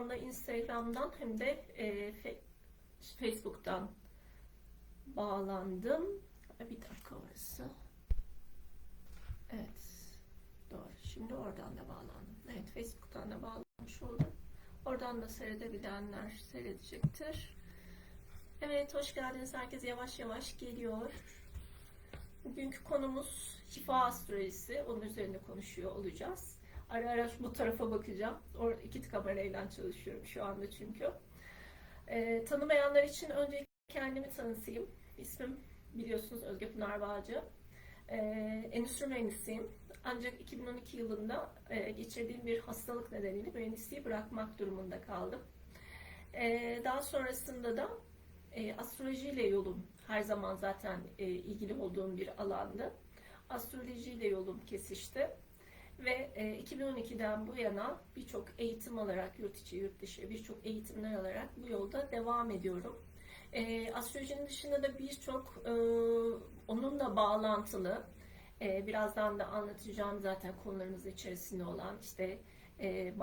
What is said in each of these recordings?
platformda Instagram'dan hem de e, Facebook'tan bağlandım. Bir dakika orası. Evet. Doğru. Şimdi oradan da bağlandım. Evet Facebook'tan da bağlanmış oldum. Oradan da seyredebilenler seyredecektir. Evet hoş geldiniz. Herkes yavaş yavaş geliyor. Bugünkü konumuz şifa astrolojisi. Onun üzerinde konuşuyor olacağız. Ara ara bu tarafa bakacağım. Or iki kamerayla çalışıyorum şu anda çünkü. Ee, tanımayanlar için önce kendimi tanıtayım. İsmim biliyorsunuz Özge Pınar Bağcı. Ee, endüstri mühendisiyim. Ancak 2012 yılında e, geçirdiğim bir hastalık nedeniyle mühendisliği bırakmak durumunda kaldım. Ee, daha sonrasında da e, astrolojiyle yolum her zaman zaten e, ilgili olduğum bir alandı. Astrolojiyle yolum kesişti. Ve e, 2012'den bu yana birçok eğitim alarak, yurt içi, yurt dışı birçok eğitimler alarak bu yolda devam ediyorum. E, astrolojinin dışında da birçok e, onunla bağlantılı, e, birazdan da anlatacağım zaten konularımız içerisinde olan işte e,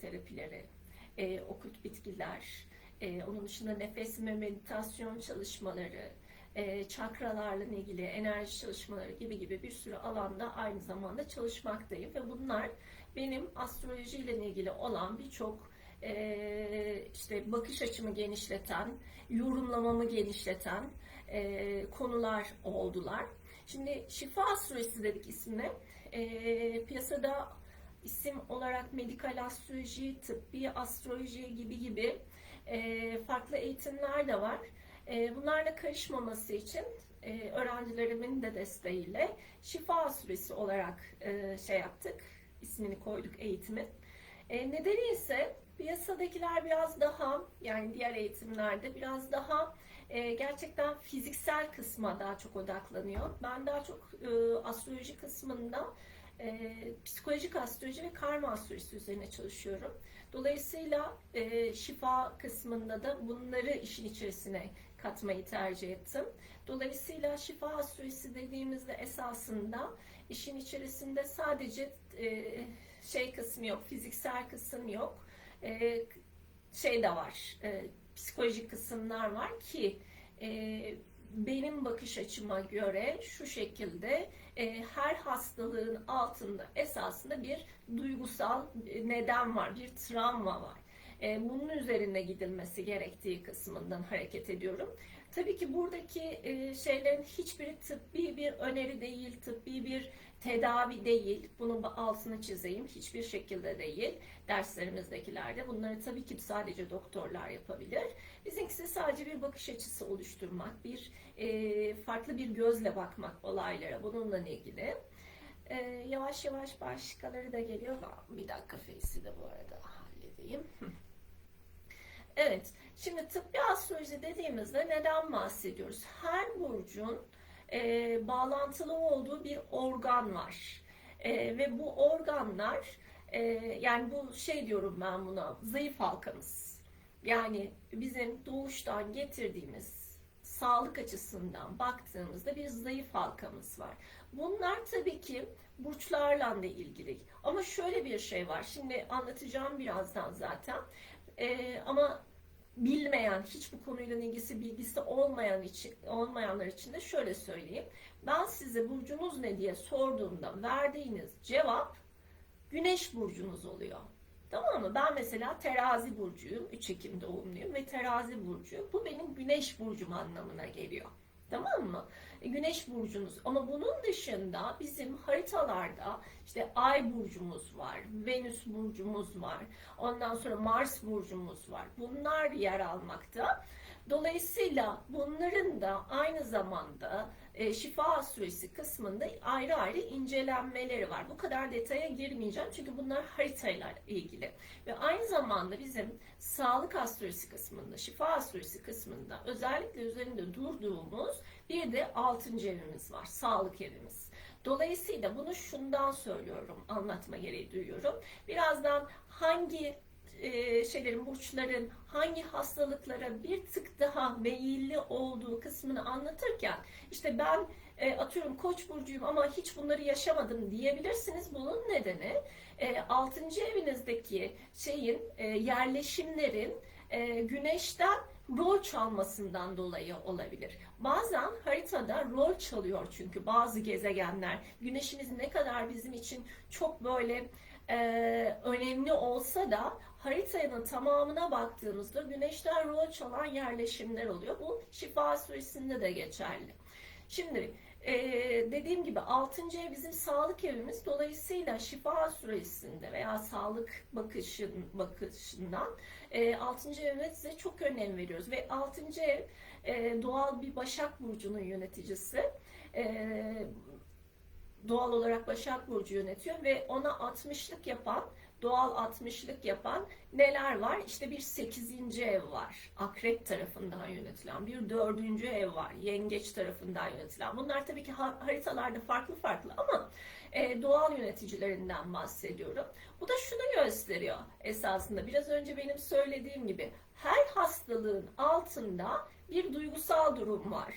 terapileri, e, okült bitkiler, e, onun dışında nefes ve meditasyon çalışmaları, e, çakralarla ilgili enerji çalışmaları gibi gibi bir sürü alanda aynı zamanda çalışmaktayım ve bunlar benim astrolojiyle ilgili olan birçok e, işte bakış açımı genişleten, yorumlamamı genişleten e, konular oldular. Şimdi şifa astrolojisi dedik ismine. Piyasada isim olarak medikal astroloji, tıbbi astroloji gibi gibi farklı eğitimler de var. E, bunlarla karışmaması için e, öğrencilerimin de desteğiyle şifa astrolojisi olarak e, şey yaptık, ismini koyduk eğitimin. E, nedeni ise piyasadakiler biraz daha yani diğer eğitimlerde biraz daha gerçekten fiziksel kısma daha çok odaklanıyor. Ben daha çok e, astroloji kısmında psikolojik astroloji ve karma astrolojisi üzerine çalışıyorum. Dolayısıyla e, şifa kısmında da bunları işin içerisine katmayı tercih ettim. Dolayısıyla şifa astrolojisi dediğimizde esasında işin içerisinde sadece e, şey kısmı yok, fiziksel kısım yok. E, şey de var, e, psikolojik kısımlar var ki e, benim bakış açıma göre şu şekilde e, her hastalığın altında esasında bir duygusal neden var, bir travma var. E, bunun üzerine gidilmesi gerektiği kısmından hareket ediyorum. Tabii ki buradaki e, şeylerin hiçbiri tıbbi bir öneri değil, tıbbi bir tedavi değil. Bunun altını çizeyim. Hiçbir şekilde değil. Derslerimizdekilerde bunları tabii ki sadece doktorlar yapabilir. Bizimkisi sadece bir bakış açısı oluşturmak, bir e, farklı bir gözle bakmak olaylara bununla ilgili. E, yavaş yavaş başkaları da geliyor. Bir dakika Face'i de bu arada halledeyim. Evet, şimdi tıbbi astroloji dediğimizde neden bahsediyoruz? Her burcun e, bağlantılı olduğu bir organ var. E, ve bu organlar, e, yani bu şey diyorum ben buna, zayıf halkamız. Yani bizim doğuştan getirdiğimiz sağlık açısından baktığımızda bir zayıf halkamız var. Bunlar tabii ki burçlarla da ilgili. Ama şöyle bir şey var. Şimdi anlatacağım birazdan zaten. Ee, ama bilmeyen, hiç bu konuyla ilgisi bilgisi olmayan için olmayanlar için de şöyle söyleyeyim. Ben size burcunuz ne diye sorduğumda verdiğiniz cevap Güneş burcunuz oluyor. Tamam mı? Ben mesela terazi burcuyum. 3 Ekim doğumluyum ve terazi burcu. Bu benim güneş burcum anlamına geliyor. Tamam mı? E, güneş burcunuz. Ama bunun dışında bizim haritalarda işte ay burcumuz var, venüs burcumuz var, ondan sonra Mars burcumuz var. Bunlar yer almakta. Dolayısıyla bunların da aynı zamanda e, şifa astrolojisi kısmında ayrı ayrı incelenmeleri var. Bu kadar detaya girmeyeceğim çünkü bunlar haritayla ilgili. Ve aynı zamanda bizim sağlık astrolojisi kısmında, şifa astrolojisi kısmında özellikle üzerinde durduğumuz bir de altıncı evimiz var. Sağlık evimiz. Dolayısıyla bunu şundan söylüyorum, anlatma gereği duyuyorum. Birazdan hangi e, şeylerin, burçların hangi hastalıklara bir tık daha meyilli olduğu kısmını anlatırken işte ben e, atıyorum koç burcuyum ama hiç bunları yaşamadım diyebilirsiniz. Bunun nedeni e, 6. evinizdeki şeyin e, yerleşimlerin güneşten rol çalmasından dolayı olabilir. Bazen haritada rol çalıyor çünkü bazı gezegenler. Güneşiniz ne kadar bizim için çok böyle e, önemli olsa da haritanın tamamına baktığımızda güneşten rol çalan yerleşimler oluyor. Bu şifa süresinde de geçerli. Şimdi e, dediğim gibi 6. ev bizim sağlık evimiz. Dolayısıyla şifa süresinde veya sağlık bakışın bakışından e, 6. evimize çok önem veriyoruz. Ve 6. ev e, doğal bir Başak Burcu'nun yöneticisi. E, doğal olarak Başak Burcu yönetiyor ve ona 60'lık yapan doğal 60'lık yapan neler var? İşte bir 8. ev var. Akrep tarafından yönetilen. Bir 4. ev var. Yengeç tarafından yönetilen. Bunlar tabii ki haritalarda farklı farklı ama e, doğal yöneticilerinden bahsediyorum. Bu da şunu gösteriyor esasında. Biraz önce benim söylediğim gibi her hastalığın altında bir duygusal durum var.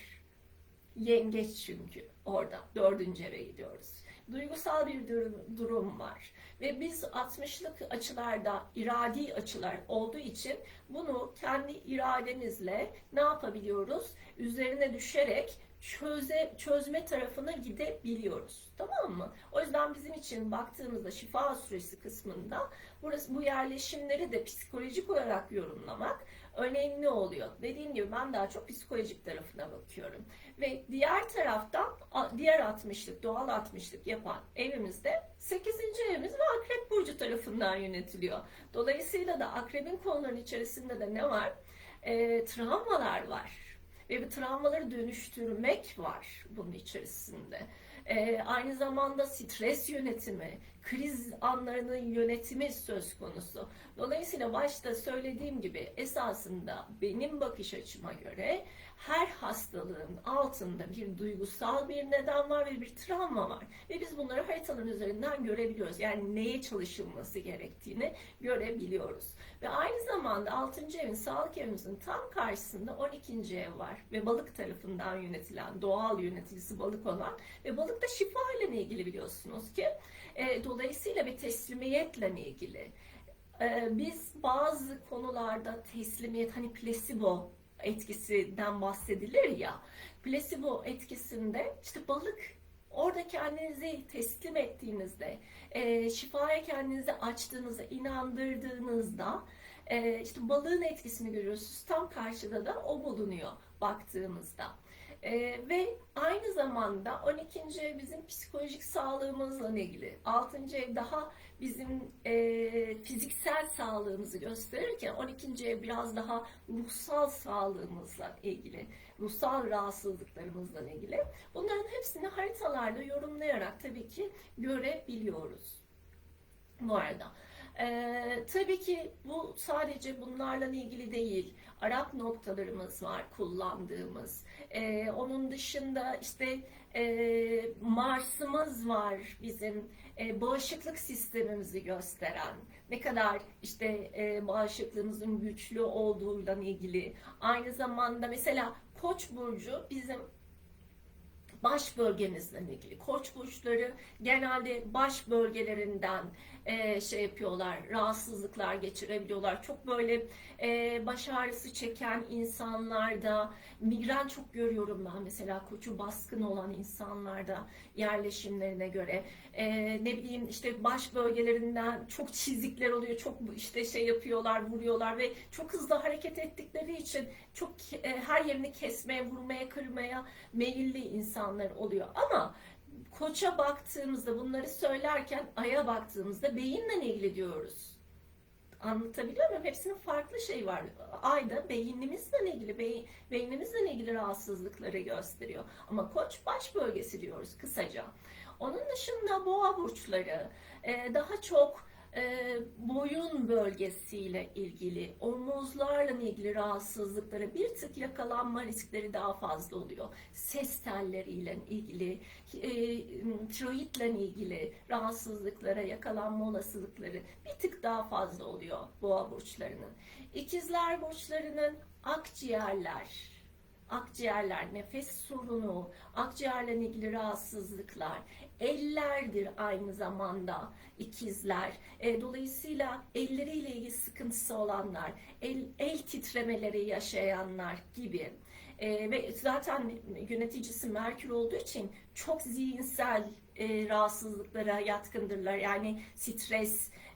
Yengeç çünkü orada. Dördüncü eve gidiyoruz. Duygusal bir durum, durum var. Ve biz 60'lık açılarda iradi açılar olduğu için bunu kendi irademizle ne yapabiliyoruz? Üzerine düşerek çöze, çözme tarafına gidebiliyoruz. Tamam mı? O yüzden bizim için baktığımızda şifa süresi kısmında burası bu yerleşimleri de psikolojik olarak yorumlamak önemli oluyor. Dediğim gibi ben daha çok psikolojik tarafına bakıyorum. Ve diğer taraftan diğer 60'lık, doğal 60'lık yapan evimizde 8. evimiz ve Akrep Burcu tarafından yönetiliyor. Dolayısıyla da Akrep'in konuların içerisinde de ne var? E, travmalar var. Ve bu travmaları dönüştürmek var bunun içerisinde. E, aynı zamanda stres yönetimi, kriz anlarının yönetimi söz konusu. Dolayısıyla başta söylediğim gibi esasında benim bakış açıma göre her hastalığın altında bir duygusal bir neden var ve bir travma var. Ve biz bunları haritaların üzerinden görebiliyoruz. Yani neye çalışılması gerektiğini görebiliyoruz. Ve aynı zamanda 6. evin, sağlık evimizin tam karşısında 12. ev var. Ve balık tarafından yönetilen, doğal yöneticisi balık olan ve balık da şifa ile ilgili biliyorsunuz ki. E, dolayısıyla bir teslimiyetle ilgili. E, biz bazı konularda teslimiyet, hani placebo etkisinden bahsedilir ya. Placebo etkisinde işte balık orada kendinizi teslim ettiğinizde, e, şifaya kendinizi açtığınızda, inandırdığınızda e, işte balığın etkisini görüyorsunuz. Tam karşıda da o bulunuyor baktığımızda. Ee, ve aynı zamanda 12. ev bizim psikolojik sağlığımızla ilgili. 6. ev daha bizim e, fiziksel sağlığımızı gösterirken 12. ev biraz daha ruhsal sağlığımızla ilgili, ruhsal rahatsızlıklarımızla ilgili. Bunların hepsini haritalarda yorumlayarak tabii ki görebiliyoruz. Bu arada. Ee, tabii ki bu sadece bunlarla ilgili değil. Arap noktalarımız var kullandığımız. Ee, onun dışında işte e, Mars'ımız var bizim e, bağışıklık sistemimizi gösteren. Ne kadar işte e, bağışıklığımızın güçlü olduğuyla ilgili. Aynı zamanda mesela Koç burcu bizim baş bölgemizle ilgili. Koç burçları genelde baş bölgelerinden e, şey yapıyorlar, rahatsızlıklar geçirebiliyorlar. Çok böyle e, baş ağrısı çeken insanlarda, migren çok görüyorum ben mesela koçu baskın olan insanlarda yerleşimlerine göre. E, ne bileyim işte baş bölgelerinden çok çizikler oluyor, çok işte şey yapıyorlar, vuruyorlar ve çok hızlı hareket ettikleri için çok e, her yerini kesmeye, vurmaya, kırmaya meyilli insanlar oluyor. Ama koça baktığımızda bunları söylerken aya baktığımızda beyinle ilgili diyoruz. Anlatabiliyor muyum? Hepsinin farklı şey var. Ayda beyinimizle ilgili, beyin, beynimizle ilgili rahatsızlıkları gösteriyor. Ama koç baş bölgesi diyoruz kısaca. Onun dışında boğa burçları daha çok e, boyun bölgesiyle ilgili, omuzlarla ilgili rahatsızlıkları bir tık yakalanma riskleri daha fazla oluyor. Ses telleriyle ilgili, e, tiroidle ilgili rahatsızlıklara yakalanma olasılıkları bir tık daha fazla oluyor boğa burçlarının. İkizler burçlarının akciğerler, akciğerler, nefes sorunu, akciğerle ilgili rahatsızlıklar, ellerdir aynı zamanda ikizler. E, dolayısıyla elleriyle ilgili sıkıntısı olanlar, el, el titremeleri yaşayanlar gibi. E, ve zaten yöneticisi Merkür olduğu için çok zihinsel e, rahatsızlıklara yatkındırlar. Yani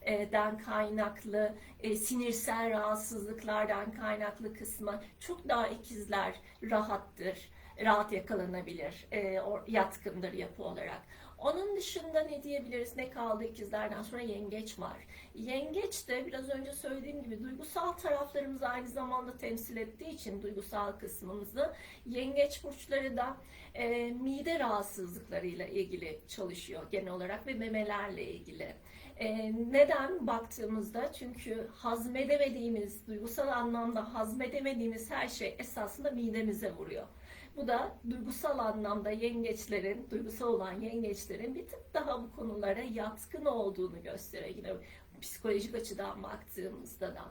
stresten kaynaklı, e, sinirsel rahatsızlıklardan kaynaklı kısmı çok daha ikizler rahattır, rahat yakalanabilir, e, yatkındır yapı olarak. Onun dışında ne diyebiliriz? Ne kaldı ikizlerden sonra yengeç var. Yengeç de biraz önce söylediğim gibi duygusal taraflarımızı aynı zamanda temsil ettiği için duygusal kısmımızı yengeç burçları da e, mide rahatsızlıklarıyla ilgili çalışıyor genel olarak ve memelerle ilgili. E, neden baktığımızda çünkü hazmedemediğimiz, duygusal anlamda hazmedemediğimiz her şey esasında midemize vuruyor. Bu da duygusal anlamda yengeçlerin, duygusal olan yengeçlerin bir tık daha bu konulara yatkın olduğunu gösteriyor. Yine psikolojik açıdan baktığımızda da.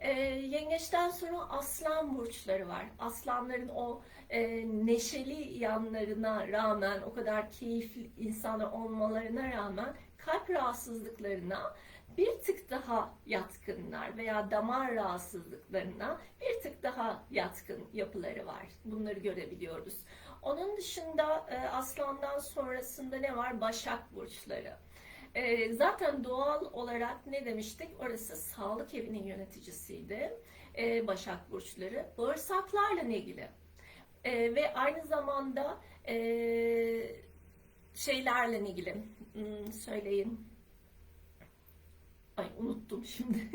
Ee, yengeçten sonra aslan burçları var. Aslanların o e, neşeli yanlarına rağmen, o kadar keyifli insanlar olmalarına rağmen kalp rahatsızlıklarına bir tık daha yatkınlar veya damar rahatsızlıklarına bir tık daha yatkın yapıları var. Bunları görebiliyoruz. Onun dışında e, aslandan sonrasında ne var? Başak burçları. E, zaten doğal olarak ne demiştik? Orası sağlık evinin yöneticisiydi. E, Başak burçları. Bağırsaklarla ilgili. E, ve aynı zamanda e, şeylerle ilgili. Hmm, söyleyin. Ay unuttum şimdi.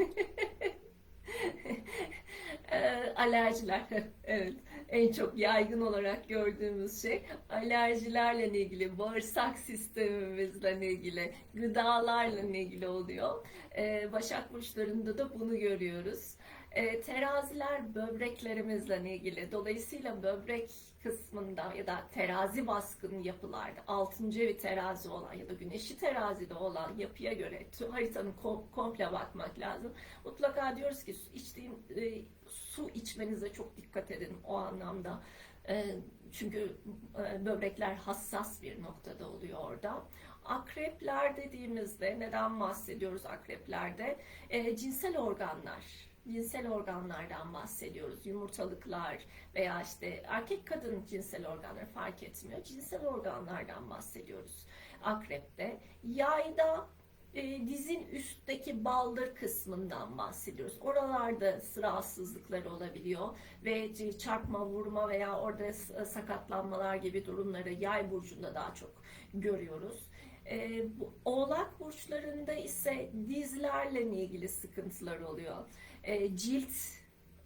Eee, alerjiler. Evet. En çok yaygın olarak gördüğümüz şey alerjilerle ilgili, bağırsak sistemimizle ilgili, gıdalarla ilgili oluyor. Eee, Başak burçlarında da bunu görüyoruz. Eee, teraziler böbreklerimizle ilgili. Dolayısıyla böbrek kısmında ya da terazi baskın yapılarda, 6. evi terazi olan ya da güneşi terazide olan yapıya göre tüm haritanın kom- komple bakmak lazım. Mutlaka diyoruz ki su içtiğin e, su içmenize çok dikkat edin o anlamda. E, çünkü e, böbrekler hassas bir noktada oluyor orada. Akrepler dediğimizde neden bahsediyoruz akreplerde? E, cinsel organlar cinsel organlardan bahsediyoruz. Yumurtalıklar veya işte erkek kadın cinsel organları fark etmiyor. Cinsel organlardan bahsediyoruz akrepte. Yayda e, dizin üstteki baldır kısmından bahsediyoruz. Oralarda rahatsızlıklar olabiliyor ve çarpma, vurma veya orada s- sakatlanmalar gibi durumları yay burcunda daha çok görüyoruz. E, bu, oğlak burçlarında ise dizlerle ilgili sıkıntılar oluyor. E, cilt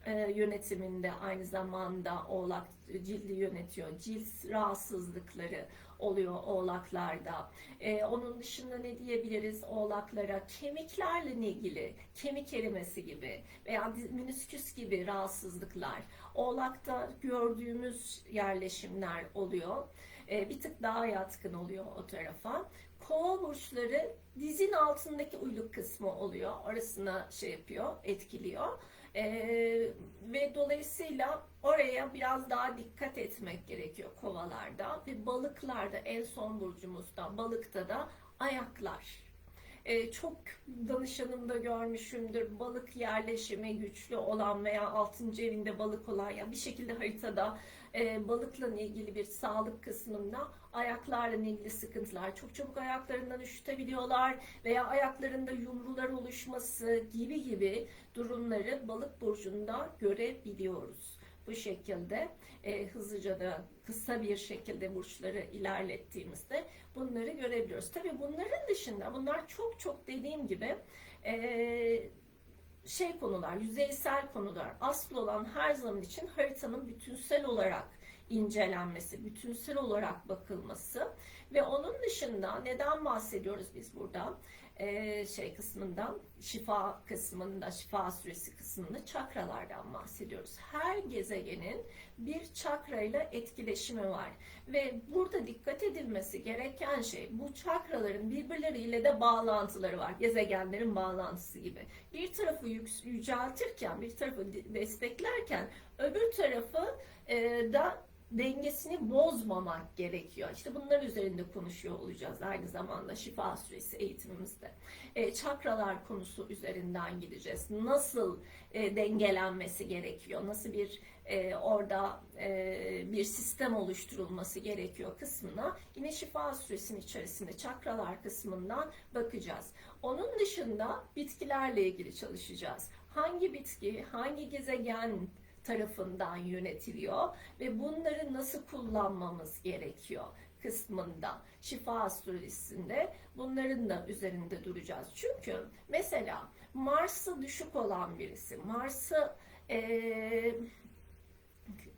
e, yönetiminde aynı zamanda oğlak cildi yönetiyor. Cilt rahatsızlıkları oluyor oğlaklarda. E, onun dışında ne diyebiliriz oğlaklara? Kemiklerle ilgili, kemik erimesi gibi veya menisküs gibi rahatsızlıklar. Oğlakta gördüğümüz yerleşimler oluyor. E, bir tık daha yatkın oluyor o tarafa. Kova burçları dizin altındaki uyluk kısmı oluyor. Orasına şey yapıyor, etkiliyor. Ee, ve dolayısıyla oraya biraz daha dikkat etmek gerekiyor kovalarda ve balıklarda en son burcumuzda balıkta da ayaklar. Ee, çok danışanımda görmüşümdür balık yerleşimi güçlü olan veya 6. evinde balık olan ya bir şekilde haritada e, balıkla ilgili bir sağlık kısmında ayaklarla ilgili sıkıntılar çok çabuk ayaklarından üşütebiliyorlar veya ayaklarında yumrular oluşması gibi gibi durumları balık burcunda görebiliyoruz. Bu şekilde e, hızlıca da kısa bir şekilde burçları ilerlettiğimizde bunları görebiliyoruz. Tabii bunların dışında bunlar çok çok dediğim gibi e, şey konular, yüzeysel konular. Asıl olan her zaman için haritanın bütünsel olarak incelenmesi, bütünsel olarak bakılması ve onun dışında neden bahsediyoruz biz burada? E, şey kısmından, şifa kısmında, şifa süresi kısmında çakralardan bahsediyoruz. Her gezegenin bir çakrayla etkileşimi var ve burada dikkat edilmesi gereken şey bu çakraların birbirleriyle de bağlantıları var. Gezegenlerin bağlantısı gibi. Bir tarafı yüceltirken, bir tarafı de- desteklerken öbür tarafı e, da dengesini bozmamak gerekiyor. İşte bunlar üzerinde konuşuyor olacağız aynı zamanda şifa süresi eğitimimizde. E, çakralar konusu üzerinden gideceğiz. Nasıl e, dengelenmesi gerekiyor? Nasıl bir e, orada e, bir sistem oluşturulması gerekiyor kısmına yine şifa süresinin içerisinde çakralar kısmından bakacağız. Onun dışında bitkilerle ilgili çalışacağız. Hangi bitki, hangi gezegen tarafından yönetiliyor ve bunları nasıl kullanmamız gerekiyor kısmında şifa astrolojisinde bunların da üzerinde duracağız. Çünkü mesela Mars'ı düşük olan birisi, Mars'ı eee,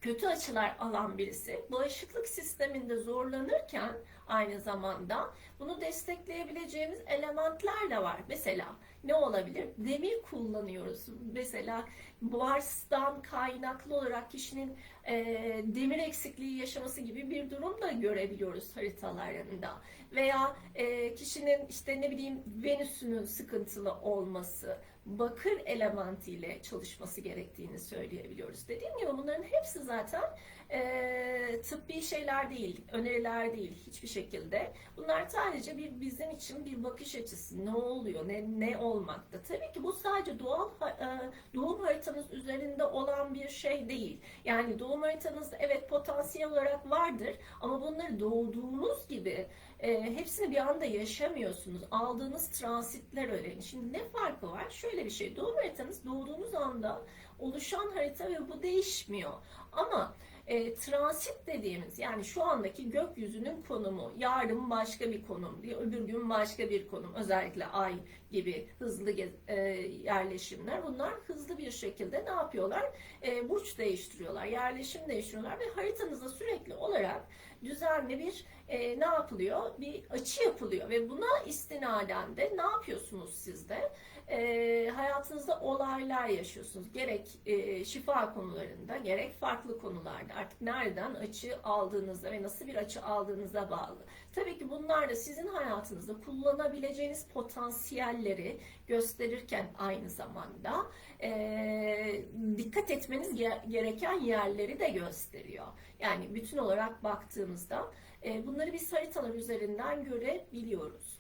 kötü açılar alan birisi bağışıklık sisteminde zorlanırken aynı zamanda bunu destekleyebileceğimiz elementler de var. Mesela ne olabilir? Demir kullanıyoruz. Mesela Mars'tan kaynaklı olarak kişinin e, demir eksikliği yaşaması gibi bir durum da görebiliyoruz haritalarında. Veya e, kişinin işte ne bileyim Venüs'ünün sıkıntılı olması, bakır elementiyle çalışması gerektiğini söyleyebiliyoruz. Dediğim gibi bunların hepsi zaten e, tıbbi şeyler değil, öneriler değil hiçbir şekilde. Bunlar sadece bir bizim için bir bakış açısı. Ne oluyor, ne ne olmakta? Tabii ki bu sadece doğal e, doğum haritanız üzerinde olan bir şey değil. Yani doğum haritanızda evet potansiyel olarak vardır ama bunları doğduğunuz gibi e, hepsini bir anda yaşamıyorsunuz. Aldığınız transitler öyle. Şimdi ne farkı var? Şöyle bir şey. Doğum haritanız doğduğunuz anda oluşan harita ve bu değişmiyor. Ama e, transit dediğimiz yani şu andaki gökyüzünün konumu, yarın başka bir konum, bir öbür gün başka bir konum, özellikle ay gibi hızlı e, yerleşimler bunlar hızlı bir şekilde ne yapıyorlar? E, burç değiştiriyorlar, yerleşim değiştiriyorlar ve haritanızda sürekli olarak düzenli bir e, ne yapılıyor? Bir açı yapılıyor ve buna istinaden de ne yapıyorsunuz siz de? E, hayatınızda olaylar yaşıyorsunuz. Gerek e, şifa konularında, gerek farklı konularda. Artık nereden açı aldığınızda ve nasıl bir açı aldığınıza bağlı. Tabii ki bunlar da sizin hayatınızda kullanabileceğiniz potansiyelleri gösterirken aynı zamanda e, dikkat etmeniz ge- gereken yerleri de gösteriyor. Yani bütün olarak baktığımızda e, bunları biz haritalar üzerinden görebiliyoruz.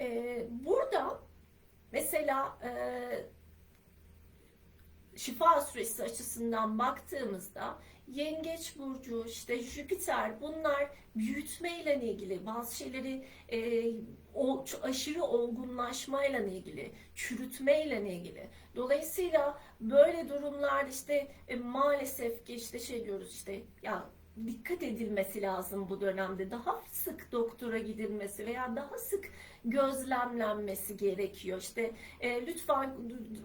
E, burada mesela e, şifa süresi açısından baktığımızda Yengeç burcu, işte Jüpiter bunlar büyütmeyle ilgili bazı şeyleri e, o aşırı olgunlaşmayla ilgili, çürütmeyle ilgili. Dolayısıyla böyle durumlar işte e, maalesef ki işte şey diyoruz işte ya dikkat edilmesi lazım bu dönemde. Daha sık doktora gidilmesi veya daha sık gözlemlenmesi gerekiyor. İşte e, lütfen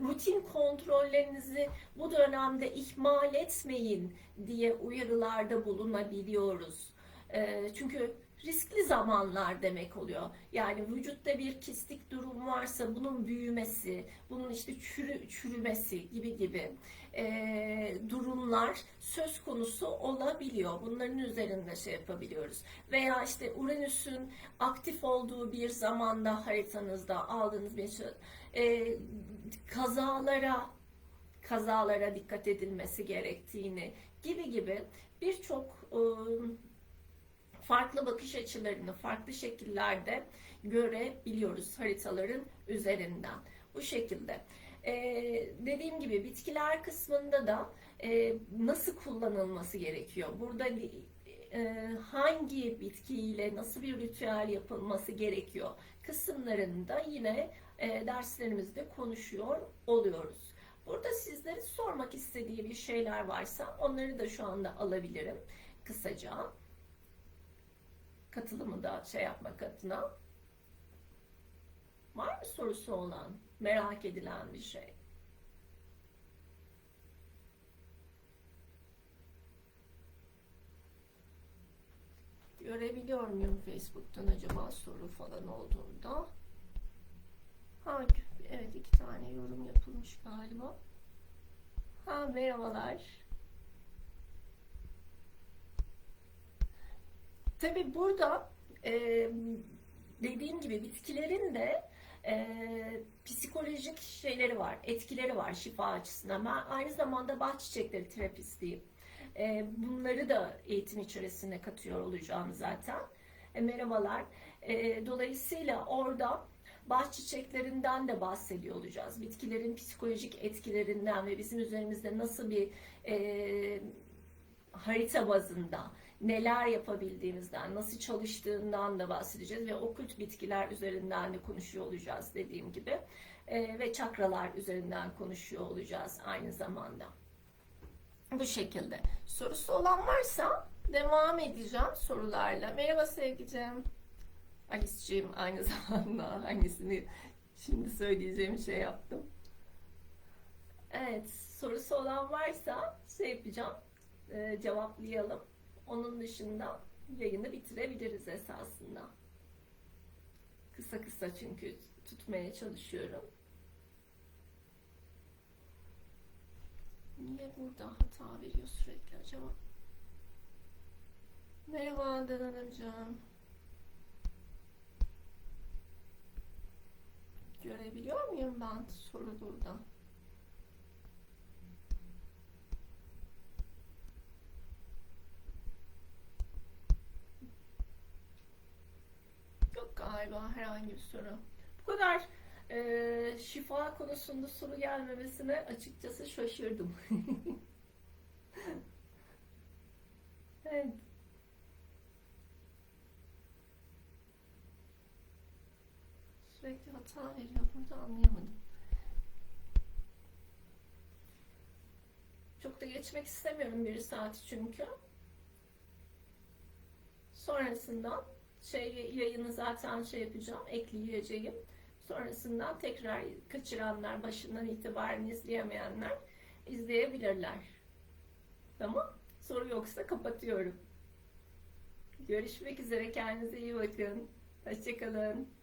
rutin kontrollerinizi bu dönemde ihmal etmeyin diye uyarılarda bulunabiliyoruz. E, çünkü riskli zamanlar demek oluyor. Yani vücutta bir kistik durum varsa bunun büyümesi, bunun işte çürü, çürümesi gibi gibi e, durumlar söz konusu olabiliyor. Bunların üzerinde şey yapabiliyoruz. Veya işte Uranüs'ün aktif olduğu bir zamanda haritanızda aldığınız bir şey, e, kazalara kazalara dikkat edilmesi gerektiğini gibi gibi birçok e, farklı bakış açılarını farklı şekillerde görebiliyoruz haritaların üzerinden. Bu şekilde. Ee, dediğim gibi bitkiler kısmında da e, nasıl kullanılması gerekiyor? Burada e, hangi bitkiyle nasıl bir ritüel yapılması gerekiyor? Kısımlarında yine e, derslerimizde konuşuyor oluyoruz. Burada sizlerin sormak istediği bir şeyler varsa onları da şu anda alabilirim kısaca katılımı da şey yapmak adına. Var mı sorusu olan, merak edilen bir şey? Görebiliyor muyum Facebook'tan acaba soru falan olduğunda? yorum yapılmış galiba. Ha merhabalar. Tabi burada e, dediğim gibi bitkilerin de e, psikolojik şeyleri var, etkileri var şifa açısından. Ben aynı zamanda bahçe çiçekleri terapistiyim. E, bunları da eğitim içerisine katıyor olacağım zaten. E, merhabalar. E, dolayısıyla orada bahçe çiçeklerinden de bahsediyor olacağız. Bitkilerin psikolojik etkilerinden ve bizim üzerimizde nasıl bir e, harita bazında neler yapabildiğimizden, nasıl çalıştığından da bahsedeceğiz ve okült bitkiler üzerinden de konuşuyor olacağız dediğim gibi. E, ve çakralar üzerinden konuşuyor olacağız aynı zamanda. Bu şekilde. Sorusu olan varsa devam edeceğim sorularla. Merhaba sevgicim. Alice'ciğim aynı zamanda hangisini şimdi söyleyeceğim şey yaptım. Evet, sorusu olan varsa şey yapacağım, e, cevaplayalım. Onun dışında yayını bitirebiliriz esasında. Kısa kısa çünkü tutmaya çalışıyorum. Niye burada hata veriyor sürekli acaba? Merhaba Adnan Hanımcığım. Görebiliyor muyum ben soru burada? Yok galiba herhangi bir soru. Bu kadar e, şifa konusunda soru gelmemesine açıkçası şaşırdım. evet. Sürekli hata veriyor burada anlayamadım. Çok da geçmek istemiyorum bir saati çünkü. Sonrasında şey yayını zaten şey yapacağım, ekleyeceğim. Sonrasından tekrar kaçıranlar, başından itibaren izleyemeyenler izleyebilirler. Tamam. Soru yoksa kapatıyorum. Görüşmek üzere. Kendinize iyi bakın. Hoşçakalın.